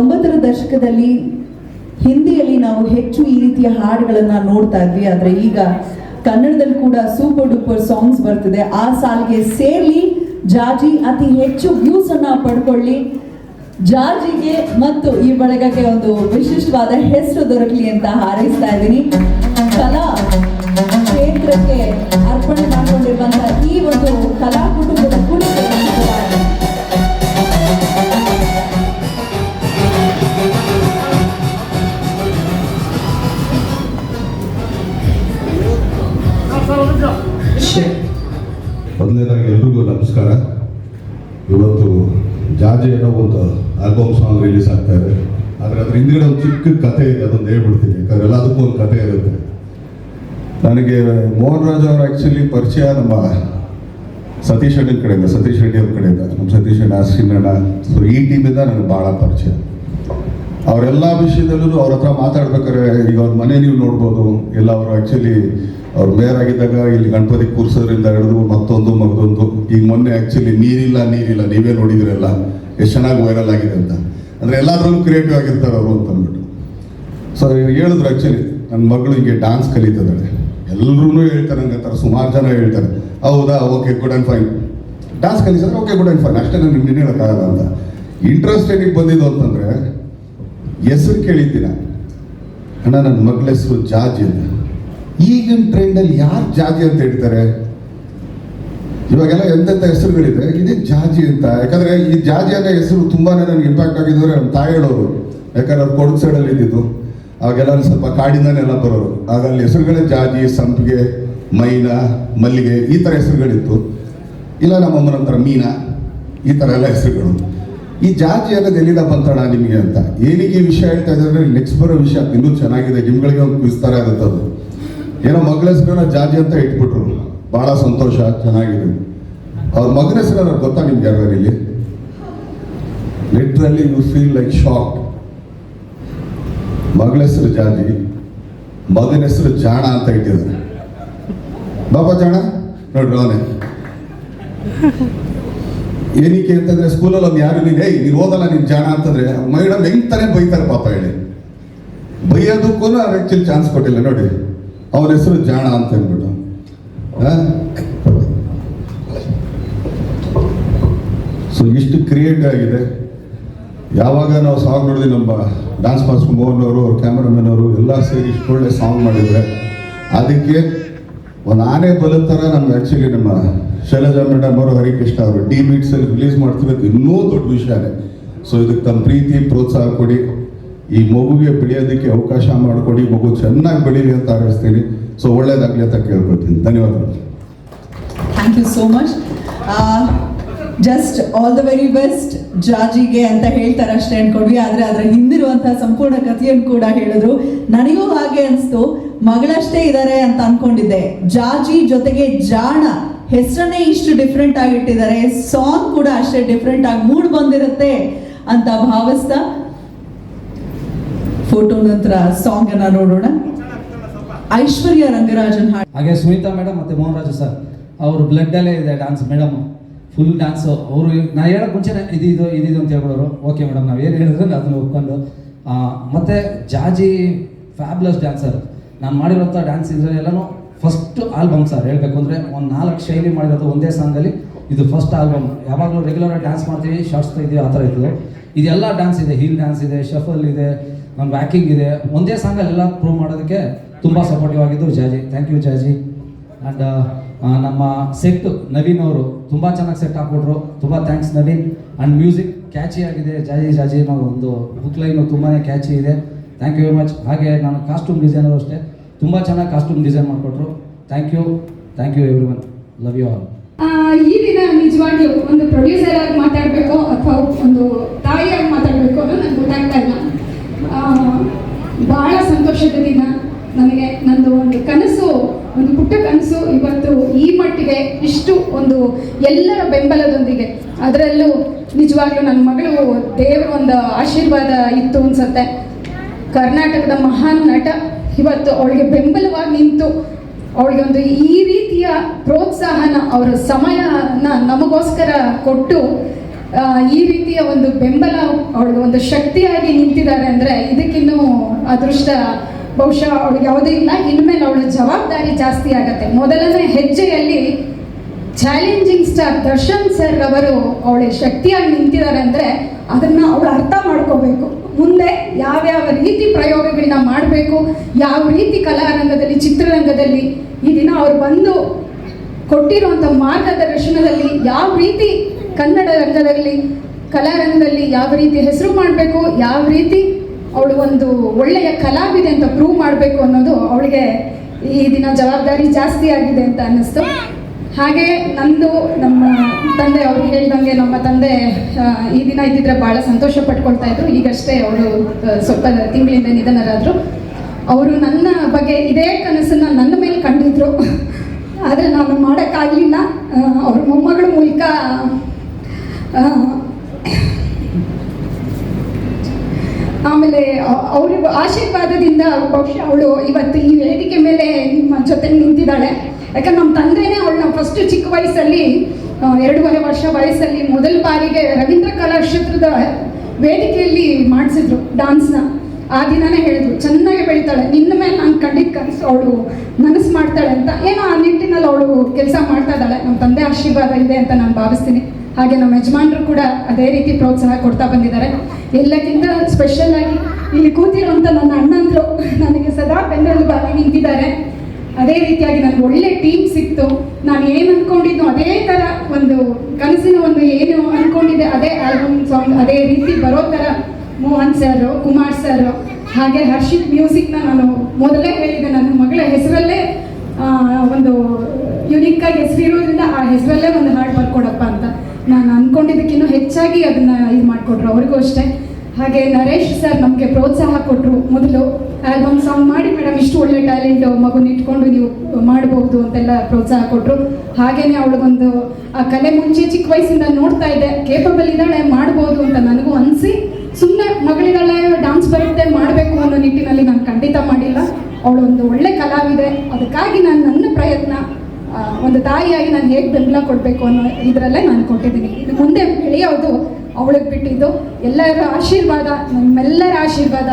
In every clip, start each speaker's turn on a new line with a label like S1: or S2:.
S1: ತೊಂಬತ್ತರ ದಶಕದಲ್ಲಿ ಹಿಂದಿಯಲ್ಲಿ ನಾವು ಹೆಚ್ಚು ಈ ರೀತಿಯ ಹಾಡುಗಳನ್ನು ನೋಡ್ತಾ ಇದ್ವಿ. ಆದರೆ ಈಗ ಕನ್ನಡದಲ್ಲಿ ಕೂಡ ಸೂಪರ್ ಡೂಪರ್ ಸಾಂಗ್ಸ್ ಬರ್ತಿದೆ. ಆ ಸಾಲಿಗೆ ಸೇರಿ ಜಾಜಿ, ಅತಿ ಹೆಚ್ಚು ವ್ಯೂಸ್ ಅನ್ನ ಪಡ್ಕೊಳ್ಳಿ. ಜಾಜಿಗೆ ಮತ್ತು ಈ ಬಳಗಕ್ಕೆ ಒಂದು ವಿಶಿಷ್ಟವಾದ ಹೆಸರು ದೊರಕಲಿ ಅಂತ ಹಾರೈಸ್ತಾ ಇದ್ದೀನಿ. ಕಲಾ ಕ್ಷೇತ್ರಕ್ಕೆ ಅರ್ಪಣೆ ಮಾಡಿಕೊಂಡಿರುವಂತಹ ಈ ಒಂದು ಕಲಾ
S2: ಜಾಜಿ ಅನ್ನೋ ಒಂದು ಆಲ್ಬಮ್ ಸಾಂಗ್ ರಿಲೀಸ್ ಆಗ್ತಾ ಇದೆ. ಆದರೆ ಅದ್ರ ಹಿಂದ್ಗಡೆ ಒಂದು ಚಿಕ್ಕ ಕಥೆ ಇದೆ, ಅದೊಂದು ಹೇಳ್ಬಿಡ್ತೀನಿ. ಯಾಕಂದ್ರೆ ಎಲ್ಲದಕ್ಕೂ ಒಂದು ಕಥೆ ಇರುತ್ತೆ. ನನಗೆ ಮೋಹನ್ ರಾಜ್ ಅವರು ಆ್ಯಕ್ಚುಲಿ ಪರಿಚಯ ನಮ್ಮ ಸತೀಶ್ ಅಣ್ಣನ ಕಡೆಯಿಂದ, ಸತೀಶ್ ರೆಡ್ಡಿ ಅವ್ರ ಕಡೆಯಿಂದ. ನಮ್ಮ ಸತೀಶ್ ಅಣ್ಣ ಶ್ರೀನಣ್ಣ ಸೊ ಈ ಟೀಮಿಂದ ನನಗೆ ಭಾಳ ಪರಿಚಯ. ಅವರೆಲ್ಲ ವಿಷಯದಲ್ಲೂ ಅವ್ರ ಹತ್ರ ಮಾತಾಡ್ಬೇಕಾದ್ರೆ ಈಗ ಅವ್ರ ಮನೆ ನೀವು ನೋಡ್ಬೋದು. ಎಲ್ಲ ಅವರು ಆ್ಯಕ್ಚುಲಿ ಅವ್ರು ಮೇಯರ್ ಆಗಿದ್ದಾಗ ಇಲ್ಲಿ ಗಣಪತಿ ಕೂರಿಸೋದ್ರಿಂದ ಹಿಡಿದು ಮತ್ತೊಂದು ಮಗದೊಂದು ಈಗ ಮೊನ್ನೆ ಆ್ಯಕ್ಚುಲಿ ನೀರಿಲ್ಲ ನೀರಿಲ್ಲ. ನೀವೇ ನೋಡಿದಿರಲ್ಲ, ಎಷ್ಟು ಚೆನ್ನಾಗಿ ವೈರಲ್ ಆಗಿದೆ ಅಂತ. ಅಂದರೆ ಎಲ್ಲಾದ್ರೂ ಕ್ರಿಯೇಟಿವ್ ಆಗಿರ್ತಾರೆ ಅವರು ಅಂತ ಅಂದ್ಬಿಟ್ಟು. ಸೊ ಹೇಳಿದ್ರು ಆ್ಯಕ್ಚುಲಿ ನನ್ನ ಮಗಳು ಹಿಂಗೆ ಡಾನ್ಸ್ ಕಲಿತದಾಳೆ ಎಲ್ಲರೂ ಹೇಳ್ತಾರೆ ಥರ. ಸುಮಾರು ಜನ ಹೇಳ್ತಾರೆ. ಹೌದಾ? Okay good and fine dance ಕಲಿಸಿದ್ರೆ okay good and fine ಅಷ್ಟೇ ನಾನು ನಿನ್ನೆ ಹೇಳೋಕ್ಕಾಗಲ್ಲ ಅಂತ. ಇಂಟ್ರೆಸ್ಟ್ ಏನಿಗೆ ಬಂದಿದ್ದು ಅಂತಂದರೆ, ಹೆಸರು ಕೇಳಿದ್ದೀನ ಅಣ್ಣ ನನ್ನ ಮಗಳ ಹೆಸರು ಜಾಜ್ ಅಂತ. ಈಗಿನ ಟ್ರೆಂಡಲ್ಲಿ ಯಾರು ಜಾಜಿ ಅಂತ ಹೇಳ್ತಾರೆ? ಇವಾಗೆಲ್ಲ ಎಂತೆಂಥ ಹೆಸರುಗಳಿದೆ ಇದೇ ಜಾಜಿ ಅಂತ? ಯಾಕಂದ್ರೆ ಈ ಜಾಜಿ ಅನ್ನೋ ಹೆಸರು ತುಂಬಾನೇ ನನಗೆ ಇಂಪ್ಯಾಕ್ಟ್ ಆಗಿದ್ರೆ ನಮ್ಮ ತಾಯಿ ಹೇಳೋರು. ಯಾಕಂದ್ರೆ ಅವ್ರು ಕೊಡಗು ಸೈಡಲ್ಲಿ ಇದ್ದಿದ್ದು. ಅವಾಗೆಲ್ಲ ಸ್ವಲ್ಪ ಕಾಡಿಂದಾನೆ ಎಲ್ಲ ಬರೋರು. ಅಲ್ಲಿ ಹೆಸರುಗಳೇ ಜಾಜಿ ಸಂಪಿಗೆ, ಮೈನ, ಮಲ್ಲಿಗೆ, ಈ ಥರ ಹೆಸರುಗಳಿತ್ತು. ಇಲ್ಲ ನಮ್ಮ ಅಮ್ಮನ ಹತ್ರ ಮೀನಾ, ಈ ಥರ ಎಲ್ಲ ಹೆಸರುಗಳು. ಈ ಜಾಜಿ ಅನ್ನೋದು ಎಲ್ಲಿಂದ ಬಂತಣ ನಿಮಗೆ ಅಂತ? ಏನಕ್ಕೆ ವಿಷಯ ಹೇಳ್ತಾ ಇದ್ದಾರೆ ನೆಕ್ಸ್ಟ್ ಬರೋ ವಿಷಯ ಇನ್ನೂ ಚೆನ್ನಾಗಿದೆ. ನಿಮ್ಗಳಿಗೆ ಒಂದು ವಿಸ್ತಾರ ಆಗುತ್ತೆ ಅದು. ಏನೋ ಮಗಳ ಹೆಸರನ್ನ ಜಾಜಿ ಅಂತ ಇಟ್ಬಿಟ್ರು. ಬಹಳ ಸಂತೋಷ, ಚೆನ್ನಾಗಿದೆ. ಅವ್ರ ಮಗನ ಹೆಸರನ್ನ ಗೊತ್ತಾ ನಿಮ್ಗೆ ಯಾರು ಇಲ್ಲಿ? Literally you feel like shock ಮಗಳ ಹೆಸರು ಜಾಜಿ, ಮಗನ ಹೆಸರು ಜಾಣ ಅಂತ ಇಟ್ಟಿದ್ದಾರೆ. ಬಾಬಾ ಜಾಣ, ನೋಡ್ರಿ ಅವನೇ. ಏನಕ್ಕೆ ಅಂತಂದ್ರೆ ಸ್ಕೂಲಲ್ಲಿ ಅವ್ನು ಯಾರು ನೀನು, ಏಯ್, ನೀನು ಓದಲ್ಲ ನೀನು ಜಾಣ ಅಂತಂದ್ರೆ ಮೇಡಮ್ ಹೆಂಗ್ ತಾನೇ ಬೈತಾರೆ ಪಾಪ ಹೇಳಿ. ಬೈಯೋದಕ್ಕೂ ಅವ್ರು ಆ್ಯಕ್ಚುಲಿ ಚಾನ್ಸ್ ಕೊಟ್ಟಿಲ್ಲ ನೋಡಿ ಅವನ ಹೆಸರು ಜಾಣ ಅಂತ ಅಂದ್ಬಿಟ್ಟು. ಸೊ ಇಷ್ಟು ಕ್ರಿಯೇಟ್ ಆಗಿದೆ. ಯಾವಾಗ ನಾವು ಸಾಂಗ್ ನೋಡಿದ್ವಿ, ನಮ್ಮ ಡ್ಯಾನ್ಸ್ ಮಾಸ್ಟರ್ ಮೋಹನ್ ಅವರು ಅವ್ರ ಕ್ಯಾಮ್ರಾಮನ್ ಅವರು ಎಲ್ಲ ಸೇರಿ ಇಷ್ಟು ಒಳ್ಳೆ ಸಾಂಗ್ ಮಾಡಿದ್ರೆ, ಅದಕ್ಕೆ ಒಂದು ಆನೆ ಬಲದ ಥರ ನಮ್ಗೆ ಆ್ಯಕ್ಚುಲಿ ನಮ್ಮ ಶೈಲಜಾ ಮೇಡಮ್ ಅವರು, ಹರಿಕೃಷ್ಣ ಅವರು ಡಿ ಬೀಟ್ಸಲ್ಲಿ ರಿಲೀಸ್ ಮಾಡ್ತಿರೋದು ಇನ್ನೂ ದೊಡ್ಡ ವಿಷಯನೇ. ಸೊ ಇದಕ್ಕೆ ತಮ್ಮ ಪ್ರೀತಿ, ಪ್ರೋತ್ಸಾಹ ಕೊಡಿ. ಈ ಮಗುಗೆ ಬೆಳೆಯೋದಕ್ಕೆ ಅವಕಾಶ ಮಾಡಿಕೊಡಿ, ಮಗು ಚೆನ್ನಾಗಿ ಬೆಳೀಲಿ ಅಂತ ಆರಿಸ್ತೀನಿ ಸೊ ಒಳ್ಳೇದಾಗಲಿ ಅಂತ ಕೇಳ್ಕೊತೀನಿ ಧನ್ಯವಾದಗಳು.
S1: Thank you so much just all the very best ಜಾಜಿಗೆ ಅಂತ ಹೇಳ್ತಾರೆ ಅಷ್ಟೇ ಅನ್ಕೊಂಡ್ವಿ. ಆದ್ರೆ ಅದರ ಹಿಂದಿರುವಂತಹ ಸಂಪೂರ್ಣ ಕಥೆಯನ್ನು ಕೂಡ ಹೇಳಿದ್ರು. ನನಗೂ ಹಾಗೆ ಅನಿಸ್ತು. ಮಗಳಷ್ಟೇ ಇದ್ದಾರೆ ಅಂತ ಅನ್ಕೊಂಡಿದ್ದೆ. ಜಾಜಿ ಜೊತೆಗೆ ಜಾಣ ಹೆಸರನ್ನೇ ಇಷ್ಟು ಡಿಫ್ರೆಂಟ್ ಆಗಿಟ್ಟಿದ್ದಾರೆ. ಸಾಂಗ್ ಕೂಡ ಅಷ್ಟೇ ಡಿಫ್ರೆಂಟ್ ಆಗಿ ಮೂಡ್ ಬಂದಿರುತ್ತೆ ಅಂತ ಭಾವಿಸ್ತಾ ಫೋಟೋ ನಂತರ ಸಾಂಗ್ ಅನ್ನ ನೋಡೋಣ. ಐಶ್ವರ್ಯ ರಂಗರಾಜನ್ ಹಾಡು
S3: ಹಾಗೆ ಸುನೀತಾ ಮೇಡಮ್ ಮತ್ತೆ ಮೋಹನ್ ಸರ್, ಅವರು ಬ್ಲಡ್ಡಲ್ಲೇ ಇದೆ ಡ್ಯಾನ್ಸ್ ಮೇಡಮ್ ಫುಲ್ ಡಾನ್ಸ್ ಅವರು ನಾ ಹೇಳೋಕೆ ಇದು ಇದಿದು ಇದಿದು ಅಂತ ಹೇಳ್ಬಿಡೋರು. ಓಕೆ ಮೇಡಮ್ ನಾವು ಏನು ಹೇಳಿದ್ರೆ ಅದನ್ನ ಒಪ್ಕೊಂಡು. ಮತ್ತೆ ಜಾಜಿ ಫ್ಯಾಬ್ಲಸ್ ಡ್ಯಾನ್ಸರ್ ನಾನು ಮಾಡಿರೋಂಥ ಡ್ಯಾನ್ಸ್ ಇದರಲ್ಲೆಲ್ಲನೂ ಫಸ್ಟ್ ಆಲ್ಬಮ್ ಸರ್ ಹೇಳಬೇಕು ಅಂದರೆ ಒಂದು ನಾಲ್ಕು ಶೈಲಿ ಮಾಡಿರೋದು ಒಂದೇ ಸಾಂಗಲ್ಲಿ ಇದು ಫಸ್ಟ್ ಆಲ್ಬಮ್ ಯಾವಾಗಲೂ ರೆಗ್ಯುಲರ್ ಡ್ಯಾನ್ಸ್ ಮಾಡ್ತೀವಿ ಶಾರ್ಟ್ಸ್ ಇದೆಯಾ ಆ ಥರ ಇತ್ತು ಇದೆಲ್ಲ ಡ್ಯಾನ್ಸ್ ಇದೆ ಹೀಲ್ ಡ್ಯಾನ್ಸ್ ಇದೆ ಶಫಲ್ ಇದೆ. ಒಂದು ವ್ಯಾಕಿಂಗ್ ಇದೆ. ಒಂದೇ ಸಾಂಗಲ್ಲಿ ಎಲ್ಲ ಪ್ರೂವ್ ಮಾಡೋದಕ್ಕೆ ತುಂಬ ಸಪೋರ್ಟಿವ್ ಆಗಿದ್ದು Jaji. Thank you Jaji. And ನಮ್ಮ ಸೆಟ್ ನವೀನ್ ಅವರು ತುಂಬ ಚೆನ್ನಾಗಿ ಸೆಟ್ ಹಾಕ್ಕೊಟ್ರು ತುಂಬ thanks Naveen. And music catchy ಆಗಿದೆ. ಜಾಜಿ ಜಾಜಿ ಅನ್ನೋ ಒಂದು ಬುಕ್ ಲೈನು ತುಂಬಾ ಕ್ಯಾಚಿ ಇದೆ. ಥ್ಯಾಂಕ್ ಯು ವೆರಿ ಮಚ್ ಹಾಗೆ ನಾನು ಕಾಸ್ಟ್ಯೂಮ್ ಡಿಸೈನರು ಅಷ್ಟೇ. ತುಂಬ ಚೆನ್ನಾಗಿ ಕಾಸ್ಟ್ಯೂಮ್ ಡಿಸೈನ್ ಮಾಡಿಕೊಟ್ರು. Thank you thank you everyone love you all
S4: ಈ ದಿನ ನಿಜವಾಗಿಯೂ ಒಂದು ಪ್ರೊಡ್ಯೂಸರ್ ಆಗಿ ಮಾತಾಡಬೇಕು ಅಥವಾ ಒಂದು ತಾಯಿಯಾಗಿ ಮಾತಾಡಬೇಕು ಅನ್ನೋದು ನನಗೆ ಗೊತ್ತಾಗ್ತಾ ಇಲ್ಲ ಆ, ಬಹಳ ಸಂತೋಷದ ದಿನ ನನಗೆ ನಂದು ಒಂದು ಕನಸು ಒಂದು ಪುಟ್ಟ ಕನಸು ಇವತ್ತು ಈ ಮಟ್ಟಿಗೆ ಇಷ್ಟು ಒಂದು ಎಲ್ಲರ ಬೆಂಬಲದೊಂದಿಗೆ. ಅದರಲ್ಲೂ ನಿಜವಾಗ್ಲೂ ನನ್ನ ಮಗಳು ದೇವರ ಒಂದು ಆಶೀರ್ವಾದ ಇತ್ತು ಅನ್ಸತ್ತೆ. ಕರ್ನಾಟಕದ ಮಹಾನ್ ನಟ, ಇವತ್ತು ಅವಳಿಗೆ ಬೆಂಬಲವಾಗಿ ನಿಂತು ಅವಳಿಗೆ ಒಂದು ಈ ರೀತಿಯ ಪ್ರೋತ್ಸಾಹನ, ಅವರ ಸಮಯನ ನಮಗೋಸ್ಕರ ಕೊಟ್ಟು ಈ ರೀತಿಯ ಒಂದು ಬೆಂಬಲ ಅವಳಿಗೆ ಒಂದು ಶಕ್ತಿಯಾಗಿ ಅದೃಷ್ಟ ಬಹುಶಃ ಅವಳಿಗೆ ಯಾವುದೇ ಇಲ್ಲ. ಇನ್ಮೇಲೆ ಅವಳ ಜವಾಬ್ದಾರಿ ಜಾಸ್ತಿ ಆಗತ್ತೆ. ಮೊದಲನೇ ಹೆಜ್ಜೆಯಲ್ಲಿ ಚಾಲೆಂಜಿಂಗ್ ಸ್ಟಾರ್ ದರ್ಶನ್ ಸರ್ ಅವರು ಅವಳ ಶಕ್ತಿಯಾಗಿ ನಿಂತಿದ್ದಾರೆ ಅಂದರೆ ಅದನ್ನು ಅವಳು ಅರ್ಥ ಮಾಡ್ಕೋಬೇಕು. ಮುಂದೆ ಯಾವ್ಯಾವ ರೀತಿ ಪ್ರಯೋಗಗಳನ್ನ ಮಾಡಬೇಕು, ಯಾವ ರೀತಿ ಕಲಾರಂಗದಲ್ಲಿ, ಚಿತ್ರರಂಗದಲ್ಲಿ ಈ ದಿನ ಅವ್ರು ಬಂದು ಕೊಟ್ಟಿರುವಂಥ ಮಾರ್ಗದರ್ಶನದಲ್ಲಿ ಯಾವ ರೀತಿ ಕನ್ನಡ ರಂಗದಲ್ಲಿ, ಕಲಾರಂಗದಲ್ಲಿ ಯಾವ ರೀತಿ ಹೆಸರು ಮಾಡಬೇಕು, ಯಾವ ರೀತಿ ಅವಳು ಒಂದು ಒಳ್ಳೆಯ ಕಲಾವಿದೆ ಅಂತ ಪ್ರೂವ್ ಮಾಡಬೇಕು ಅನ್ನೋದು ಅವಳಿಗೆ ಈ ದಿನ ಜವಾಬ್ದಾರಿ ಜಾಸ್ತಿ ಆಗಿದೆ ಅಂತ ಅನ್ನಿಸ್ತು. ಹಾಗೆ ನಂದು ನಮ್ಮ ತಂದೆ ಅವ್ರು ಹೇಳ್ದಂಗೆ ನಮ್ಮ ತಂದೆ ಈ ದಿನ ಇದ್ದಿದ್ರೆ ಭಾಳ ಸಂತೋಷ ಪಟ್ಕೊಳ್ತಾ ಇದ್ರು. ಈಗಷ್ಟೇ ಅವರು ಸ್ವಲ್ಪ ತಿಂಗಳಿಂದ ನಿಧನರಾದರು. ಅವರು ನನ್ನ ಬಗ್ಗೆ ಇದೇ ಕನಸನ್ನ ನನ್ನ ಮೇಲೆ ಕಂಡಿದ್ರು. ಆದರೆ ನಾನು ಮಾಡೋಕ್ಕಾಗಲಿಲ್ಲ. ಅವ್ರ ಮೊಮ್ಮಗಳ ಮೂಲಕ ಆಮೇಲೆ ಅವ್ರಿಗೂ ಅವ್ರ ಆಶೀರ್ವಾದದಿಂದ ಬಹುಶಃ ಅವಳು ಇವತ್ತು ಈ ವೇದಿಕೆ ಮೇಲೆ ನಿಮ್ಮ ಜೊತೆ ನಿಂತಿದ್ದಾಳೆ. ಯಾಕಂದ್ರೆ ನಮ್ಮ ತಂದೆನೇ ಅವಳನ್ನ ಫಸ್ಟ್ ಚಿಕ್ಕ ವಯಸ್ಸಲ್ಲಿ ಎರಡೂವರೆ ವರ್ಷ ವಯಸ್ಸಲ್ಲಿ ಮೊದಲ ಬಾರಿಗೆ ರವೀಂದ್ರ ಕಲಾಕ್ಷೇತ್ರದ ವೇದಿಕೆಯಲ್ಲಿ ಮಾಡಿಸಿದ್ರು ಡಾನ್ಸ್ನ ಆ ದಿನನೇ ಹೇಳಿದ್ರು, ಚೆನ್ನಾಗಿ ಬೆಳಿತಾಳೆ, ನಿನ್ನ ಮೇಲೆ ನಾನು ಕಂಡಿದ್ದ ಕನಸು ಅವಳು ನನಸು ಮಾಡ್ತಾಳೆ ಅಂತ. ಏನೋ ಆ ನಿಟ್ಟಿನಲ್ಲಿ ಅವಳು ಕೆಲಸ ಮಾಡ್ತಾ ಇದ್ದಾಳೆ. ನಮ್ಮ ತಂದೆ ಆಶೀರ್ವಾದ ಇದೆ ಅಂತ ನಾನು ಭಾವಿಸ್ತೀನಿ. ಹಾಗೆ ನಮ್ಮ ಯಜಮಾನರು ಕೂಡ ಅದೇ ರೀತಿ ಪ್ರೋತ್ಸಾಹ ಕೊಡ್ತಾ ಬಂದಿದ್ದಾರೆ. ಎಲ್ಲಕ್ಕಿಂತ ಸ್ಪೆಷಲ್ ಆಗಿ ಇಲ್ಲಿ ಕೂತಿರುವಂಥ ನನ್ನ ಅಣ್ಣಂದರು, ನನಗೆ ಸದಾ ಬೆನ್ನೆಲುಬಾಗಿ ನಿಂತಿದ್ದಾರೆ. ಅದೇ ರೀತಿಯಾಗಿ ನನಗೆ ಒಳ್ಳೆ ಟೀಮ್ ಸಿಕ್ತು. ನಾನು ಏನು ಅಂದ್ಕೊಂಡಿದ್ದು ಅದೇ ಥರ ಒಂದು ಕನಸಿನ ಒಂದು ಏನು ಅಂದ್ಕೊಂಡಿದ್ದೆ ಅದೇ ಆಲ್ಬಮ್ ಸಾಂಗ್ ಅದೇ ರೀತಿ ಬರೋ ಥರ ಮೋಹನ್ ಸರ್ ಕುಮಾರ್ ಸರ್ ಹಾಗೆ ಹರ್ಷಿತ್ ಮ್ಯೂಸಿಕ್ನ ನಾನು ಮೊದಲೇ ಹೇಳಿದ್ದೆ ನನ್ನ ಮಗಳ ಹೆಸರಲ್ಲೇ ಒಂದು ಯುನಿಕ್ ಆಗಿ ಹೆಸರಿರೋದ್ರಿಂದ ಆ ಹೆಸರಲ್ಲೇ ಒಂದು ಹಾಡು ಬರ್ಕೊಡಪ್ಪ ಅಂತ. ನಾನು ಅನ್ಕೊಂಡಿದ್ದಕ್ಕಿಂತ ಹೆಚ್ಚಾಗಿ ಅದನ್ನ ಇದು ಮಾಡಿಕೊಟ್ರು, ಅವ್ರಿಗೂ ಅಷ್ಟೇ. ಹಾಗೆ ನರೇಶ್ ಸರ್ ನಮಗೆ ಪ್ರೋತ್ಸಾಹ ಕೊಟ್ಟರು ಮೊದಲು ಆಲ್ಬಮ್ ಸಾಂಗ್ ಮಾಡಿ ಮೇಡಮ್, ಇಷ್ಟು ಒಳ್ಳೆ ಟ್ಯಾಲೆಂಟ್ ಮಗುನ ಇಟ್ಕೊಂಡು ನೀವು ಮಾಡಬಹುದು ಅಂತೆಲ್ಲ ಪ್ರೋತ್ಸಾಹ ಕೊಟ್ಟರು ಹಾಗೇನೆ ಅವಳಿಗೊಂದು ಆ ಕಲೆ ಮುಂಚೆ ಚಿಕ್ಕ ವಯಸ್ಸಿಂದ ನೋಡ್ತಾ ಇದ್ದೆ ಕೇಪಬಲ್ ಇದ್ದಾಳೆ, ಮಾಡ್ಬೋದು ಅಂತ ನನಗೂ ಅನಿಸಿ ಸುಮ್ಮನೆ ಮಗಳಿದ್ದಾಳೆ ಡಾನ್ಸ್ ಬರುತ್ತೆ, ಮಾಡಬೇಕು ಅನ್ನೋ ನಿಟ್ಟಿನಲ್ಲಿ ನಾನು ಖಂಡಿತ ಮಾಡಿಲ್ಲ. ಅವಳು ಒಂದು ಒಳ್ಳೆ ಕಲಾವಿದೆ. ಅದಕ್ಕಾಗಿ ನಾನು ನನ್ನ ಪ್ರಯತ್ನ ಒಂದು ತಾಯಿಯಾಗಿ ನಾನು ಹೇಗೆ ಬೆಂಬಲ ಕೊಡಬೇಕು ಅನ್ನೋ ಇದರಲ್ಲೇ ನಾನು ಕೊಟ್ಟಿದ್ದೀನಿ. ಇದು ಮುಂದೆ ಬೆಳೆಯೋದು ಅವಳಿಗೆ ಬಿಟ್ಟಿದ್ದು. ಎಲ್ಲರ ಆಶೀರ್ವಾದ, ನಮ್ಮೆಲ್ಲರ ಆಶೀರ್ವಾದ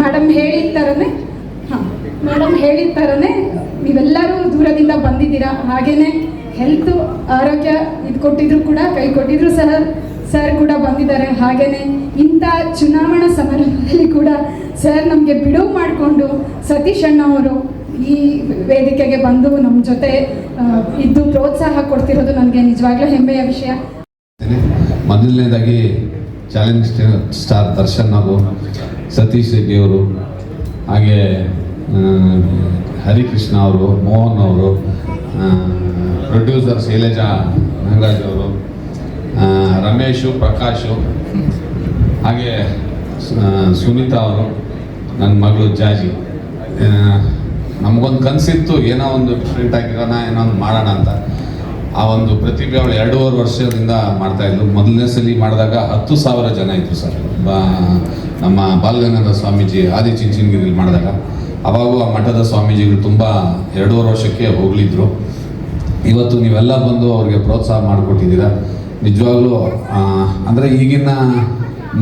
S4: ಮೇಡಮ್ ಹೇಳಿದ ಥರನೇ ಹಾಂ ಮೇಡಮ್ ಹೇಳಿದ ಥರನೇ ನೀವೆಲ್ಲರೂ ದೂರದಿಂದ ಬಂದಿದ್ದೀರಾ. ಹಾಗೆಯೇ ಹೆಲ್ತ್ ಆರೋಗ್ಯ ಇದು ಕೊಟ್ಟಿದ್ರು ಕೂಡ, ಕೈ ಕೊಟ್ಟಿದ್ರು ಸಹ ಸರ್ ಕೂಡ ಬಂದಿದ್ದಾರೆ. ಹಾಗೇನೆ ಇಂಥ ಚುನಾವಣಾ ಸಮಾರಂಭದಲ್ಲಿ ಕೂಡ ಸರ್ ನಮಗೆ ಬಿಡುವು ಮಾಡಿಕೊಂಡು ಸತೀಶ್ ಅಣ್ಣ ಅವರು ಈ ವೇದಿಕೆಗೆ ಬಂದು ನಮ್ಮ ಜೊತೆ ಇದ್ದು ಪ್ರೋತ್ಸಾಹ ಕೊಡ್ತಿರೋದು ನನಗೆ ನಿಜವಾಗ್ಲೂ ಹೆಮ್ಮೆಯ ವಿಷಯ.
S5: ಮೊದಲನೇದಾಗಿ ಚಾಲೆಂಜ್ ಸ್ಟಾರ್ ದರ್ಶನ್ ಅವರು ಸತೀಶ್ ರೆಡ್ಡಿ ಅವರು, ಹಾಗೆ ಹರಿಕೃಷ್ಣ ಅವರು, ಮೋಹನ್ ಅವರು ಪ್ರೊಡ್ಯೂಸರ್ ಶೈಲಜಾ ನಾಗರಾಜ್ ಅವರು ರಮೇಶು, ಪ್ರಕಾಶು, ಹಾಗೆ ಸುನೀತಾ ಅವರು, ನನ್ನ ಮಗಳು ಜಾಜಿ. ನಮಗೊಂದು ಕನಸಿತ್ತು, ಏನೋ ಒಂದು ಡಿಫ್ರೆಂಟ್ ಆಗಿರೋಣ, ಏನೋ ಒಂದು ಮಾಡೋಣ ಅಂತ. ಆ ಒಂದು ಪ್ರತಿಭೆ ಅವಳು ಎರಡೂವರೆ ವರ್ಷದಿಂದ ಮಾಡ್ತಾ ಇದ್ಲು. ಮೊದಲನೇ ಸಲ ಮಾಡಿದಾಗ ಹತ್ತು ಸಾವಿರ ಜನ ಇದ್ರು ಸರ್. ನಮ್ಮ ಬಾಲಗಂಗಾಧರ ಸ್ವಾಮೀಜಿ ಆದಿ ಚಿಂಚನಗಿರಿಯಲ್ಲಿ ಮಾಡಿದಾಗ. ಅವಾಗೂ ಆ ಮಠದ ಸ್ವಾಮೀಜಿಗಳು ತುಂಬ ಎರಡೂವರೆ ವರ್ಷಕ್ಕೆ ಹೋಗ್ಲಿದ್ರು. ಇವತ್ತು ನೀವೆಲ್ಲ ಬಂದು ಅವ್ರಿಗೆ ಪ್ರೋತ್ಸಾಹ ಮಾಡಿಕೊಟ್ಟಿದ್ದೀರಾ. ನಿಜವಾಗ್ಲೂ ಅಂದರೆ ಈಗಿನ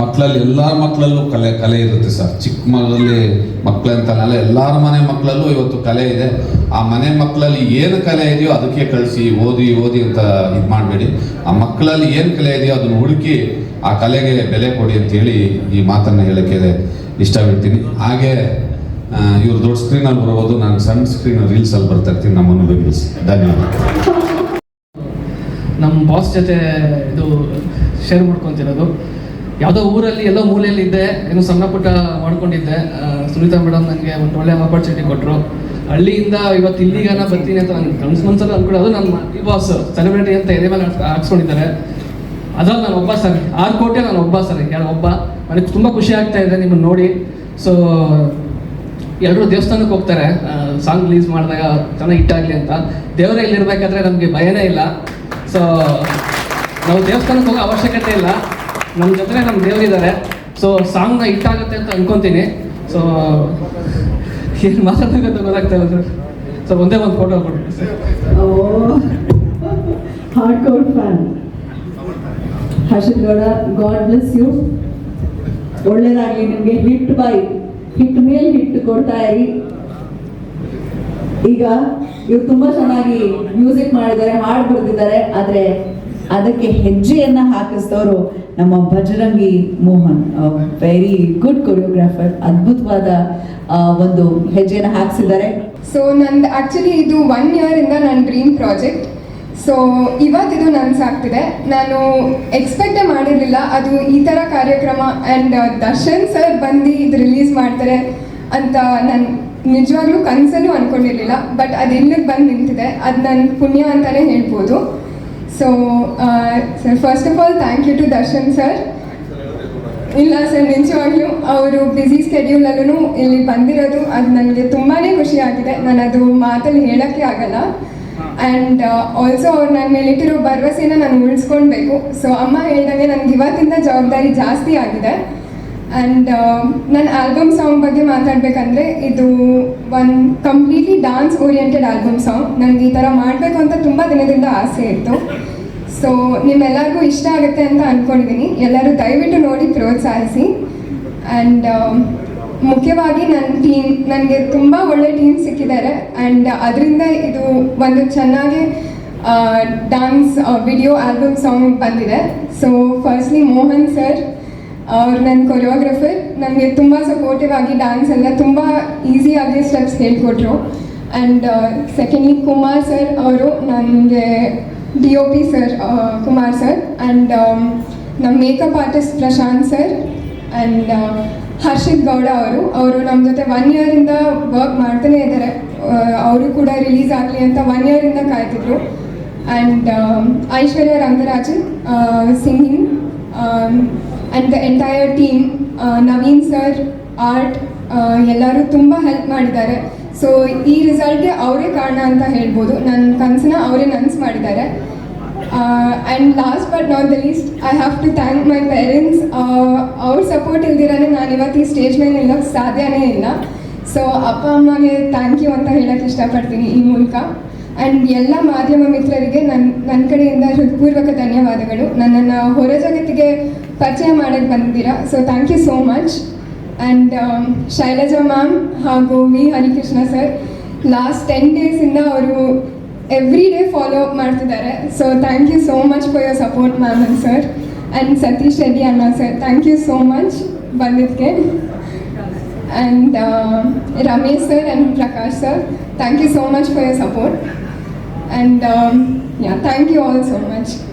S5: ಮಕ್ಕಳಲ್ಲಿ ಎಲ್ಲ ಮಕ್ಕಳಲ್ಲೂ ಕಲೆ ಕಲೆ ಇರುತ್ತೆ ಸರ್. ಚಿಕ್ಕ ಮಗಳಲ್ಲಿ ಮಕ್ಕಳಂತಲ್ಲ ಎಲ್ಲರ ಮನೆ ಮಕ್ಕಳಲ್ಲೂ ಇವತ್ತು ಕಲೆ ಇದೆ. ಆ ಮನೆ ಮಕ್ಕಳಲ್ಲಿ ಏನು ಕಲೆ ಇದೆಯೋ ಅದಕ್ಕೆ ಕಳಿಸಿ, ಓದಿ ಓದಿ ಅಂತ ಇದು ಮಾಡಬೇಡಿ. ಆ ಮಕ್ಕಳಲ್ಲಿ ಏನು ಕಲೆ ಇದೆಯೋ ಅದನ್ನು ಹುಡುಕಿ ಆ ಕಲೆಗೆ ಬೆಲೆ ಕೊಡಿ ಅಂತೇಳಿ ಈ ಮಾತನ್ನು ಹೇಳೋಕ್ಕೆ ಇಷ್ಟಪಡ್ತೀನಿ ಹಾಗೆ ಇವ್ರು ದೊಡ್ಡ ಸ್ಕ್ರೀನಲ್ಲಿ ಬರ್ಬೋದು ನಾನು ಸಣ್ಣ ಸ್ಕ್ರೀನ್ ರೀಲ್ಸಲ್ಲಿ ಬರ್ತಾ ಇರ್ತೀನಿ. ನಮ್ಮನ್ನು ಬೆಂಬಲಿಸಿ. ಧನ್ಯವಾದ.
S6: ನಮ್ಮ ಬಾಸ್ ಜೊತೆ ಇದು ಶೇರ್ ಮಾಡ್ಕೊತಿರೋದು. ಯಾವುದೋ ಊರಲ್ಲಿ ಎಲ್ಲೋ ಮೂಲೆಯಲ್ಲಿ ಇದ್ದೆ, ಏನು ಸಣ್ಣ ಪುಟ್ಟ ಮಾಡ್ಕೊಂಡಿದ್ದೆ. ಸುನೀತಾ ಮೇಡಮ್ ನನಗೆ ಒಂದು ಒಳ್ಳೆ ಆಪರ್ಚುನಿಟಿ ಕೊಟ್ಟರು ಹಳ್ಳಿಯಿಂದ ಇವತ್ತು ಇಲ್ಲಿಗಾನ ಬರ್ತೀನಿ ಅಂತ ನನಗೆ ಕನಸು ಮನ್ಸಲ್ಲಿ ಅದು ನನ್ನ ಈ ಬಾಸ್ ಸೆಲೆಬ್ರಿಟಿ ಅಂತ ಎದೆ ಮೇಲೆ ಹಾಕ್ಸ್- ಹಾಕ್ಸ್ಕೊಂಡಿದ್ದಾರೆ. ಅದ್ರಲ್ಲಿ ನಾನು ಒಬ್ಬ ಸರ್. ಆರು ಕೋಟೆ ನಾನು ಒಬ್ಬ ಸರ್. ಯಾರು ಒಬ್ಬ. ನನಗೆ ತುಂಬ ಖುಷಿ ಆಗ್ತಾ ಇದೆ ನಿಮ್ಮನ್ನು ನೋಡಿ. ಸೊ ಎಲ್ಲರೂ ದೇವಸ್ಥಾನಕ್ಕೆ ಹೋಗ್ತಾರೆ. ಸಾಂಗ್ ರಿಲೀಸ್ ಮಾಡಿದಾಗ ಚೆನ್ನಾಗಿ ಹಿಟ್ಟಾಗಲಿ ಅಂತ. ದೇವರೇ ಇಲ್ಲಿರ್ಬೇಕಾದ್ರೆ ನಮಗೆ ಭಯನೇ ಇಲ್ಲ. ಸೊ ನಾವು ದೇವಸ್ಥಾನಕ್ಕೆ ಹೋಗೋ ಅವಶ್ಯಕತೆ ಇಲ್ಲ. ನಮ್ಮ ಜೊತೆ ನಮ್ಮ ದೇವರಿದ್ದಾರೆ ಸೊ ಸಾಂಗ್ನ ಹಿಟ್ಟಾಗುತ್ತೆ ಅಂತ ಅನ್ಕೊಂತೀನಿ. ಸೊ ಏನು ಮಾತಾಡಬೇಕಂತ ಗೊತ್ತಾಗ್ತಾ ಇಲ್ಲ ಸರ್. ಸೊ ಒಂದೇ ಒಂದು ಫೋಟೋ ಕೊಡಿ
S1: hard hardcore fan Gowda, God bless you. ಒಳ್ಳೇದಾಗ್ಲಿ ನಿಮ್ಗೆ. ಹಿಟ್ ಬೈ ಹಿಟ್ ಮೇಲೆ ಹಿಟ್ ಕೊಡ್ತಾ ಇರಿ. ಈಗ ಇವ್ರು ತುಂಬಾ ಚೆನ್ನಾಗಿ ಮ್ಯೂಸಿಕ್ ಮಾಡಿದ್ದಾರೆ ಹಾಡು ಬರೆದಿದ್ದಾರೆ. ಆದ್ರೆ ಅದಕ್ಕೆ ಹೆಜ್ಜೆಯನ್ನ ಹಾಕಿಸಿದವರು ನಮ್ಮ Bhajarangi Mohan very good choreographer ಅದ್ಭುತವಾದ ಒಂದು ಹೆಜ್ಜೆಯನ್ನು ಹಾಕ್ಸಿದ್ದಾರೆ.
S7: ಸೊ ನಂದು ಆಕ್ಚುಲಿ ಇದು ಒನ್ ಇಯರ್ ಇಂದ ನನ್ನ ಡ್ರೀಮ್ ಪ್ರಾಜೆಕ್ಟ್ ಸೊ ಇವತ್ತಿದು ನನ್ಸಾಗ್ತಿದೆ ನಾನು ಎಕ್ಸ್ಪೆಕ್ಟೇ ಮಾಡಿರಲಿಲ್ಲ. ಅದು ಈ ಥರ ಕಾರ್ಯಕ್ರಮ ಆ್ಯಂಡ್ ದರ್ಶನ್ ಸರ್ ಬಂದು ಇದು ರಿಲೀಸ್ ಮಾಡ್ತಾರೆ ಅಂತ ನಾನು ನಿಜವಾಗ್ಲೂ ಕನಸಲ್ಲೂ ಅಂದ್ಕೊಂಡಿರಲಿಲ್ಲ ಬಟ್ ಅದು ಇಲ್ಲಿಗೆ ಬಂದು ನಿಂತಿದೆ. ಅದು ನನ್ನ ಪುಣ್ಯ ಅಂತಲೇ ಹೇಳ್ಬೋದು. So sir first of all thank you to Darshan sir ಇಲ್ಲ ಸರ್ ನಿಜವಾಗ್ಲೂ ಅವರು ಬ್ಯುಸಿ ಸ್ಕೆಡ್ಯೂಲಲ್ಲೂ ಇಲ್ಲಿ ಬಂದಿರೋದು ಅದು ನನಗೆ ತುಂಬಾ ಖುಷಿಯಾಗಿದೆ ನಾನು ಅದು ಮಾತಲ್ಲಿ ಹೇಳೋಕ್ಕೆ ಆಗಲ್ಲ. ಆ್ಯಂಡ್ ಆಲ್ಸೋ ಅವ್ರು ನನ್ನ ಮೇಲಿಟ್ಟಿರೋ ಭರವಸೆನ ನಾನು ಉಳಿಸ್ಕೊಳ್ಬೇಕು. ಸೊ ಅಮ್ಮ ಹೇಳ್ದಂಗೆ ನನಗೆ ಇವತ್ತಿಂದ ಜವಾಬ್ದಾರಿ ಜಾಸ್ತಿ ಆಗಿದೆ. ಆ್ಯಂಡ್ ನನ್ನ ಆಲ್ಬಮ್ ಸಾಂಗ್ ಬಗ್ಗೆ ಮಾತಾಡಬೇಕಂದ್ರೆ ಇದು ಒಂದು completely dance oriented album song ನನಗೆ ಈ ಥರ ಮಾಡಬೇಕು ಅಂತ ತುಂಬ ದಿನದಿಂದ ಆಸೆ ಇತ್ತು. ಸೊ ನಿಮ್ಮೆಲ್ಲರಿಗೂ ಇಷ್ಟ ಆಗುತ್ತೆ ಅಂತ ಅಂದ್ಕೊಂಡಿದ್ದೀನಿ ಎಲ್ಲರೂ ದಯವಿಟ್ಟು ನೋಡಿ ಪ್ರೋತ್ಸಾಹಿಸಿ. ಆ್ಯಂಡ್ ಮುಖ್ಯವಾಗಿ ನನ್ನ ಟೀಮ್ ನನಗೆ ತುಂಬ ಒಳ್ಳೆ ಟೀಮ್ ಸಿಕ್ಕಿದ್ದಾರೆ. ಆ್ಯಂಡ್ ಅದರಿಂದ ಇದು ಒಂದು ಚೆನ್ನಾಗಿ ಡಾನ್ಸ್ ವಿಡಿಯೋ ಆಲ್ಬಮ್ ಸಾಂಗ್ ಬಂದಿದೆ. ಸೊ ಫಸ್ಟ್ಲಿ ಮೋಹನ್ ಸರ್ ಅವ್ರು ನನ್ನ ಕೊರಿಯೋಗ್ರಫರ್ ನನಗೆ ತುಂಬ ಸಪೋರ್ಟಿವ್ ಆಗಿ ಡ್ಯಾನ್ಸ್ ಎಲ್ಲ ತುಂಬ ಈಸಿಯಾಗಿ ಸ್ಟೆಪ್ಸ್ ಹೇಳ್ಕೊಟ್ರು. ಆ್ಯಂಡ್ ಸೆಕೆಂಡ್ಲಿ ಕುಮಾರ್ ಸರ್ ಅವರು ನನಗೆ D O P sir Kumar sir and ನಮ್ಮ makeup artist Prashanth sir and Harshith Gowda ಅವರು. ಅವರು ನಮ್ಮ ಜೊತೆ ಒನ್ ಇಯರಿಂದ ವರ್ಕ್ ಮಾಡ್ತಾನೆ ಇದ್ದಾರೆ ಅವರು ಕೂಡ ರಿಲೀಸ್ ಆಗಲಿ ಅಂತ ಒನ್ ಇಯರಿಂದ ಕಾಯ್ತಿದ್ರು. And Aishwarya Rangarajan singing and the entire team Naveen sir art ಎಲ್ಲರೂ ತುಂಬ ಹೆಲ್ಪ್ ಮಾಡಿದ್ದಾರೆ. ಸೊ ಈ ರಿಸಲ್ಟ್ಗೆ ಅವರೇ ಕಾರಣ ಅಂತ ಹೇಳ್ಬೋದು. ನನ್ನ ಕನಸನ್ನ ಅವರೇ ನನಸು ಮಾಡಿದ್ದಾರೆ. And last but not the least I have to thank my parents ಅವ್ರ ಸಪೋರ್ಟ್ ಇಲ್ದಿರಾನೆ ನಾನು ಇವತ್ತು ಈ ಸ್ಟೇಜ್ ಮೇಲೆ ನಿಲ್ಲೋಕ್ಕೆ ಸಾಧ್ಯನೇ ಇಲ್ಲ. ಸೊ ಅಪ್ಪ, ಅಮ್ಮಗೆ ಥ್ಯಾಂಕ್ ಯು ಅಂತ ಹೇಳೋಕ್ಕೆ ಇಷ್ಟಪಡ್ತೀನಿ ಈ ಮೂಲಕ. ಆ್ಯಂಡ್ ಎಲ್ಲ ಮಾಧ್ಯಮ ಮಿತ್ರರಿಗೆ ನನ್ನ ನನ್ನ ಕಡೆಯಿಂದ ಹೃತ್ಪೂರ್ವಕ ಧನ್ಯವಾದಗಳು. ನನ್ನನ್ನು ಹೊರ ಜಗತ್ತಿಗೆ ಪರಿಚಯ ಮಾಡೋಕ್ಕೆ ಬಂದಿದ್ದೀರಾ. So thank you so much and Shailaja ma'am ಹಾಗೂ V Harikrishna sir last ten ಡೇಸಿಂದ ಅವರು ಎವ್ರಿ ಡೇ ಫಾಲೋ ಅಪ್ ಮಾಡ್ತಿದ್ದಾರೆ. So thank you so much for your support ma'am and sir and Satish Reddy ಅಣ್ಣ sir thank you so much ಬಂದಿದ್ದಕ್ಕೆ and Ramesh sir and Prakash sir thank you so much for your support And um, yeah, thank you all so much.